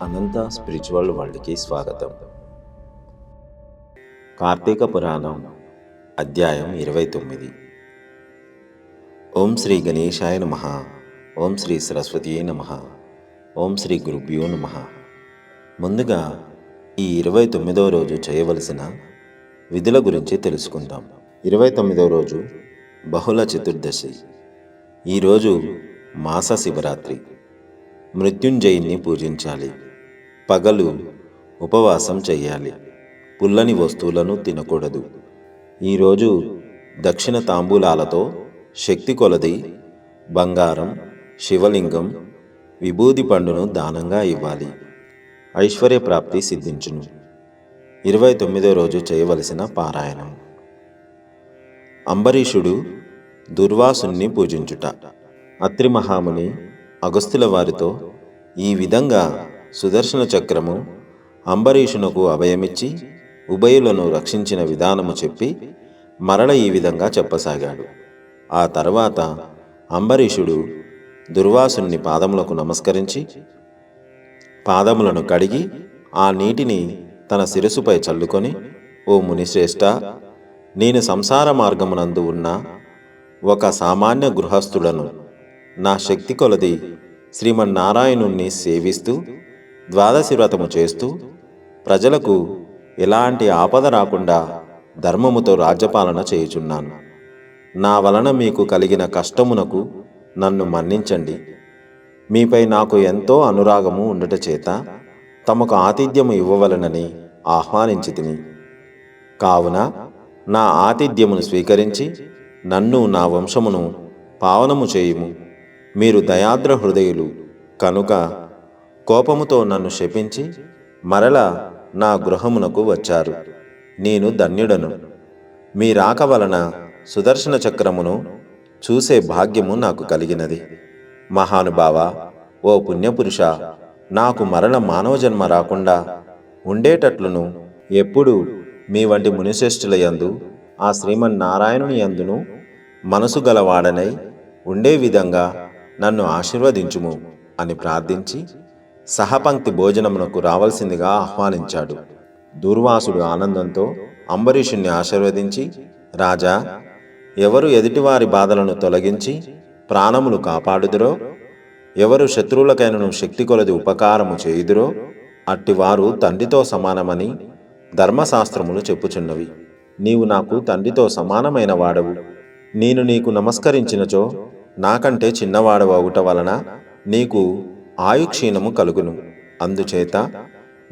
అనంత spiritual వరల్డ్కి స్వాగతం. కార్తీక పురాణం అధ్యాయం ఇరవై తొమ్మిది. ఓం శ్రీ గణేశాయ నమ. ఓం శ్రీ సరస్వతియే నమ. ఓం శ్రీ గురుభ్యో నమ. ముందుగా ఈ ఇరవై తొమ్మిదవ రోజు చేయవలసిన విధుల గురించి తెలుసుకుందాం. ఇరవై తొమ్మిదవ రోజు బహుళ చతుర్దశి. ఈరోజు మాస శివరాత్రి. మృత్యుంజయుని పూజించాలి. పగలు ఉపవాసం చెయ్యాలి. పుల్లని వస్తువులను తినకూడదు. ఈరోజు దక్షిణ తాంబూలాలతో శక్తి కొలది బంగారం శివలింగం విభూది పండును దానంగా ఇవ్వాలి. ఐశ్వర్య ప్రాప్తి సిద్ధించును. ఇరవై తొమ్మిదో రోజు చేయవలసిన పారాయణం. అంబరీషుడు దుర్వాసుని పూజించుట. అత్రి మహాముని అగస్తుల వారితో ఈ విధంగా సుదర్శన చక్రము అంబరీషునకు అభయమిచ్చి ఉభయులను రక్షించిన విధానము చెప్పి మరల ఈ విధంగా చెప్పసాగాడు. ఆ తర్వాత అంబరీషుడు దుర్వాసుని పాదములకు నమస్కరించి పాదములను కడిగి ఆ నీటిని తన శిరసుపై చల్లుకొని ఓ మునిశ్రేష్ఠ నేను సంసార మార్గమునందు ఉన్న ఒక సామాన్య గృహస్థుడను నా శక్తి కొలది శ్రీమన్నారాయణుణ్ణి సేవిస్తూ ద్వాదశి వ్రతము చేస్తూ ప్రజలకు ఎలాంటి ఆపద రాకుండా ధర్మముతో రాజ్యపాలన చేయుచున్నాను. నా వలన మీకు కలిగిన కష్టమునకు నన్ను మన్నించండి. మీపై నాకు ఎంతో అనురాగము ఉండట చేత తమకు ఆతిథ్యము ఇవ్వవలనని ఆహ్వానించి తిని. కావున నా ఆతిథ్యమును స్వీకరించి నన్ను నా వంశమును పావనము చేయుము. మీరు దయాద్ర హృదయులు కనుక కోపముతో నన్ను శపించి మరల నా గృహమునకు వచ్చారు. నేను ధన్యుడను. మీ రాక వలన సుదర్శన చక్రమును చూసే భాగ్యము నాకు కలిగినది. మహానుభావ ఓ పుణ్యపురుష నాకు మరణ మానవ జన్మ రాకుండా ఉండేటట్లును ఎప్పుడు మీ వంటి మునిశ్రేష్ఠుల యందు ఆ శ్రీమన్నారాయణుని యందును మనసు గలవాడనై ఉండే విధంగా నన్ను ఆశీర్వదించుము అని ప్రార్థించి సహపంక్తి భోజనమునకు రావలసిందిగా ఆహ్వానించాడు. దూర్వాసుడు ఆనందంతో అంబరీషుణ్ణి ఆశీర్వదించి రాజా ఎవరు ఎదుటివారి బాధలను తొలగించి ప్రాణములు కాపాడుదురో ఎవరు శత్రువులకైనను శక్తి కొలది ఉపకారము చేయుదురో అట్టివారు తండ్రితో సమానమని ధర్మశాస్త్రములు చెప్పుచున్నవి. నీవు నాకు తండ్రితో సమానమైన వాడవు. నేను నీకు నమస్కరించినచో నాకంటే చిన్నవాడవు అవుట వలన నీకు ఆయుక్షీణము కలుగును. అందుచేత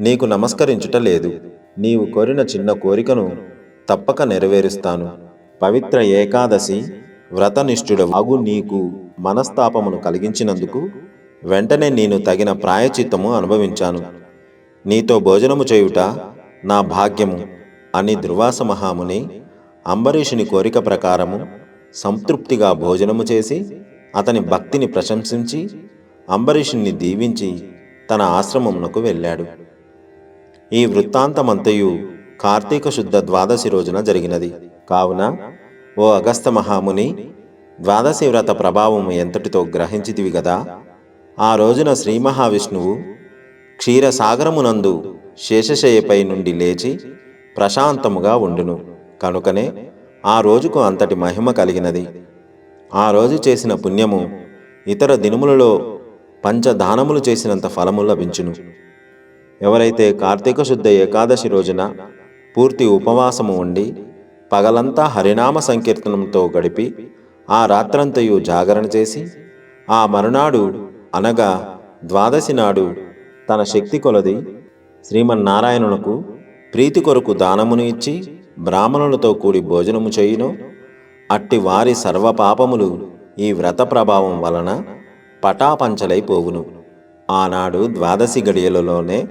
నీకు నమస్కరించుట లేదు. నీవు కోరిన చిన్న కోరికను తప్పక నెరవేరుస్తాను. పవిత్ర ఏకాదశి వ్రతనిష్ఠుడు అగు నీకు మనస్తాపమును కలిగించినందుకు వెంటనే నేను తగిన ప్రాయచిత్తము అనుభవించాను. నీతో భోజనము చేయుట నా భాగ్యము అని దుర్వాస మహాముని అంబరీషుని కోరిక ప్రకారము సంతృప్తిగా భోజనము చేసి అతని భక్తిని ప్రశంసించి అంబరీషుని దీవించి తన ఆశ్రమమునకు వెళ్ళాడు. ఈ వృత్తాంతమంతయు కార్తీక శుద్ధ ద్వాదశి రోజున జరిగినది. కావున ఓ అగస్త మహాముని ద్వాదశి వ్రత ప్రభావం ఎంతటితో గ్రహించితివి గదా? ఆ రోజున శ్రీ మహావిష్ణువు క్షీరసాగరమునందు శేషశయపై నుండి లేచి ప్రశాంతముగా ఉండును. కనుకనే ఆ రోజుకు అంతటి మహిమ కలిగినది. ఆ రోజు చేసిన పుణ్యము ఇతర దినములలో పంచదానములు చేసినంత ఫలము లభించును. ఎవరైతే కార్తీక శుద్ధ ఏకాదశి రోజున పూర్తి ఉపవాసము ఉండి పగలంతా హరినామ సంకీర్తనంతో గడిపి ఆ రాత్రంతయు జాగరణ చేసి ఆ మరునాడు అనగా ద్వాదశి నాడు తన శక్తి కొలది శ్రీమన్నారాయణునకు ప్రీతి కొరకు దానమును ఇచ్చి బ్రాహ్మణులతో కూడి భోజనము చేయును. అట్టి వారి సర్వపాపములు ఈ వ్రత ప్రభావం వలన పటాపంచలైపోవును ఆనాడు ద్వాదశి గడియలలోనే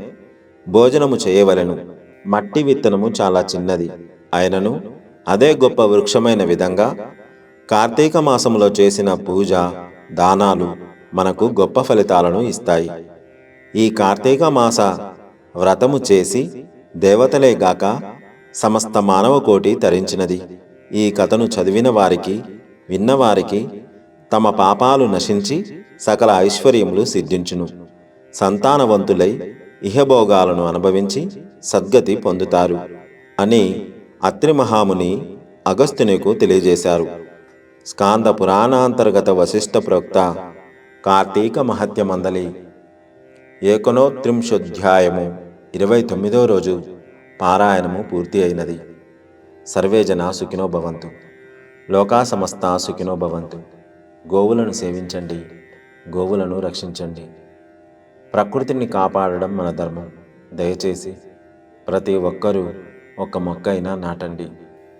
భోజనము చేయవలెను. మట్టి విత్తనము చాలా చిన్నది. అయినను అదే గొప్ప వృక్షమైన విధంగా కార్తీక మాసములో చేసిన పూజ దానాలు మనకు గొప్ప ఫలితాలను ఇస్తాయి. ఈ కార్తీక మాస వ్రతము చేసి దేవతలే గాక సమస్త మానవ కోటి తరించినది. ఈ కథను చదివిన వారికి విన్నవారికి తమ పాపాలు నశించి సకల ఐశ్వర్యములు సిద్ధించును. సంతానవంతులై ఇహభోగాలను అనుభవించి సద్గతి పొందుతారు అని అత్రి మహాముని అగస్త్యునికు తెలియజేశారు. స్కాంద పురాణాంతర్గత వశిష్ఠ ప్రోక్త కార్తీక మహత్య మందలి. ఏకనోత్రింశోధ్యాయము ఇరవై తొమ్మిదో రోజు పారాయణము పూర్తి అయినది. సర్వే జనా సుఖినో భవంతు. లోకా సమస్త సుఖినో భవంతు. గోవులను సేవించండి గోవులను రక్షించండి. ప్రకృతిని కాపాడడం మన ధర్మం. దయచేసి ప్రతి ఒక్కరూ ఒక మొక్క అయినా నాటండి.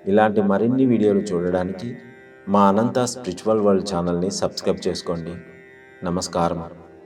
ఇలాంటి మరిన్ని వీడియోలు చూడడానికి మా అనంత స్పిరిచువల్ వరల్డ్ ఛానల్ని సబ్స్క్రైబ్ చేసుకోండి. నమస్కారం.